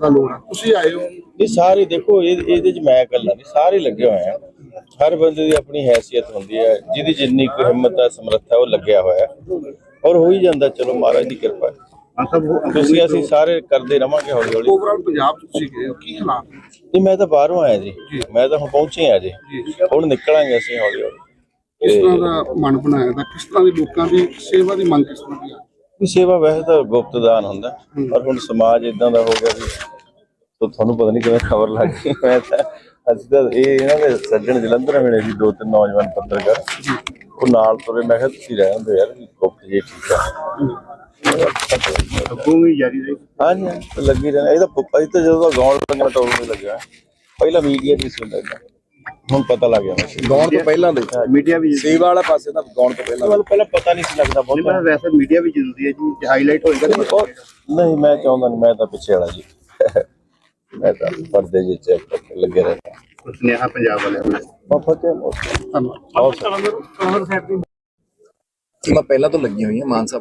ਦਾ ਲੋੜ ਤੁਸੀਂ ਆਏ ਹੋ। ਇਹ ਸਾਰੇ ਦੇਖੋ ਇਹ ਇਹਦੇ ਚ ਮੈਂ ਇਕੱਲਾ ਨਹੀਂ ਸਾਰੇ ਲੱਗੇ ਹੋਏ ਆ। ਹਰ ਬੰਦੇ ਦੀ ਆਪਣੀ ਹੈਸੀਅਤ ਹੁੰਦੀ ਹੈ ਜਿਹਦੀ ਜਿੰਨੀ ਕੁ ਹਿੰਮਤ ਹੈ ਸਮਰੱਥਾ ਉਹ ਲੱਗਿਆ ਹੋਇਆ। ਹੈ। ਔਰ ਹੋ ਹੀ ਜਾਂਦਾ ਚਲੋ ਮਹਾਰਾਜ ਦੀ ਕਿਰਪਾ ਹੈ। ਤੁਸੀਂ ਅਸੀਂ ਸਾਰੇ ਕਰਦੇ ਰਵਾਂਗੇ ਹੌਲੀ ਹੌਲੀ ਓਵਰਆਲ ਪੰਜਾਬ 'ਚ ਤੁਸੀਂ ਗਏ ਹੋ ਕੀ ਹਾਲਾਤ ਨੇ? ਨਹੀਂ ਮੈਂ ਤਾਂ ਬਾਹਰੋਂ ਆਇਆ ਜੀ। ਮੈਂ ਤਾਂ ਹੁਣ ਪਹੁੰਚੇ ਆ ਜੀ। ਹੁਣ ਨਿਕਲਾਂਗੇ ਅਸੀਂ ਹੌਲੀ ਹੌਲੀ ਕਿਸ ਤਰ੍ਹਾਂ ਦਾ ਮਨ ਬਣਾਇਆ? ਦਾ ਕਿਸ ਤਰ੍ਹਾਂ ਦੀ ਲੋਕਾਂ ਦੀ ਸੇਵਾ ਦੀ ਮੰਗ ਕਿਸ ਤਰ੍ਹਾਂ ਦੀ ਆ? ਵੀ ਸੇਵਾ ਵੈਸੇ ਤਾਂ ਗੁਪਤ ਦਾਨ ਹੁੰਦਾ ਪਰ ਹੁਣ ਸਮਾਜ ਇਦਾਂ ਦਾ ਹੋ ਗਿਆ ਵੀ ਤੋ ਤੁਹਾਨੂੰ ਪਤਾ ਨਹੀਂ ਕਿਵੇਂ ਖਬਰ ਲੱਗ ਗਈ। ਮੈਂ ਤਾਂ ਅਸੀਂ ਤਾਂ ਇਹ ਇਹਨਾਂ ਦੇ ਸੱਜਣ ਜਲੰਧਰ ਮਿਲੇ ਸੀ ਦੋ ਤਿੰਨ ਨੌਜਵਾਨ ਪੱਤਰਕਾਰ ਉਹ ਨਾਲ ਤੁਰੇ ਮੈਂ ਕਿਹਾ ਤੁਸੀਂ ਰਹਿ ਹੁੰਦੇ ਯਾਰ ਗੁਪਤ ਜੀ ਠੀਕ ਆ। ਜਾਰੀ ਰਹੀ। ਹਾਂਜੀ ਲੱਗੀ ਰਹਿਣਾ ਇਹ ਤਾਂ ਅਸੀਂ ਤਾਂ ਜਦੋਂ ਦਾ ਗਾਉਣ ਲੱਗਣਾ ਟੋਲ ਨਹੀਂ ਲੱਗਿਆ। ਪਹਿਲਾਂ ਮੀਡੀਆ ਨਹੀਂ ਸੀ ਹੁੰਦਾ ਏਦਾਂ। ਹੁਣ ਪਤਾ ਲੱਗ ਗਿਆ। ਗਾਉਣ ਤੋਂ ਪਹਿਲਾਂ ਦੇ। ਮੀਡੀਆ ਵੀ ਸੇਵਾ ਵਾਲਾ ਪਾਸੇ ਤਾਂ ਗਾਉਣ ਤੋਂ ਪਹਿਲਾਂ ਮੈਨੂੰ ਪਹਿਲਾਂ ਪਤਾ ਨਹੀਂ ਸੀ ਲੱਗਦਾ ਬਹੁਤ। ਵੈਸੇ ਮੀਡੀਆ ਵੀ ਜ਼ਰੂਰੀ ਹੈ ਜੀ ਹਾਈਲਾਈਟ ਹੋਏਗਾ ਨਹੀਂ ਮੈਂ ਚਾਹੁੰਦਾ ਨਹੀਂ ਮੈਂ ਤਾਂ ਪਿੱਛੇ ਵਾਲਾ ਜੀ। ਮੈਂ ਤਾਂ ਪਰਦੇ ਜਿਹੇ ਚੈੱਕ ਕਰਕੇ ਲੱਗੇ ਰਹਿੰਦਾ। ਸੁਨੇਹਾ ਪੰਜਾਬ ਵਾਲਿਆਂ ਨੂੰ ਬਹੁਤ ਮੋਸਟ ਧੰਨਵਾਦ ਮੈਂ ਪਹਿਲਾਂ ਤੋਂ ਲੱਗੀ ਹੋਈ ਹੈ ਮਾਨ ਸਾਹਿਬ।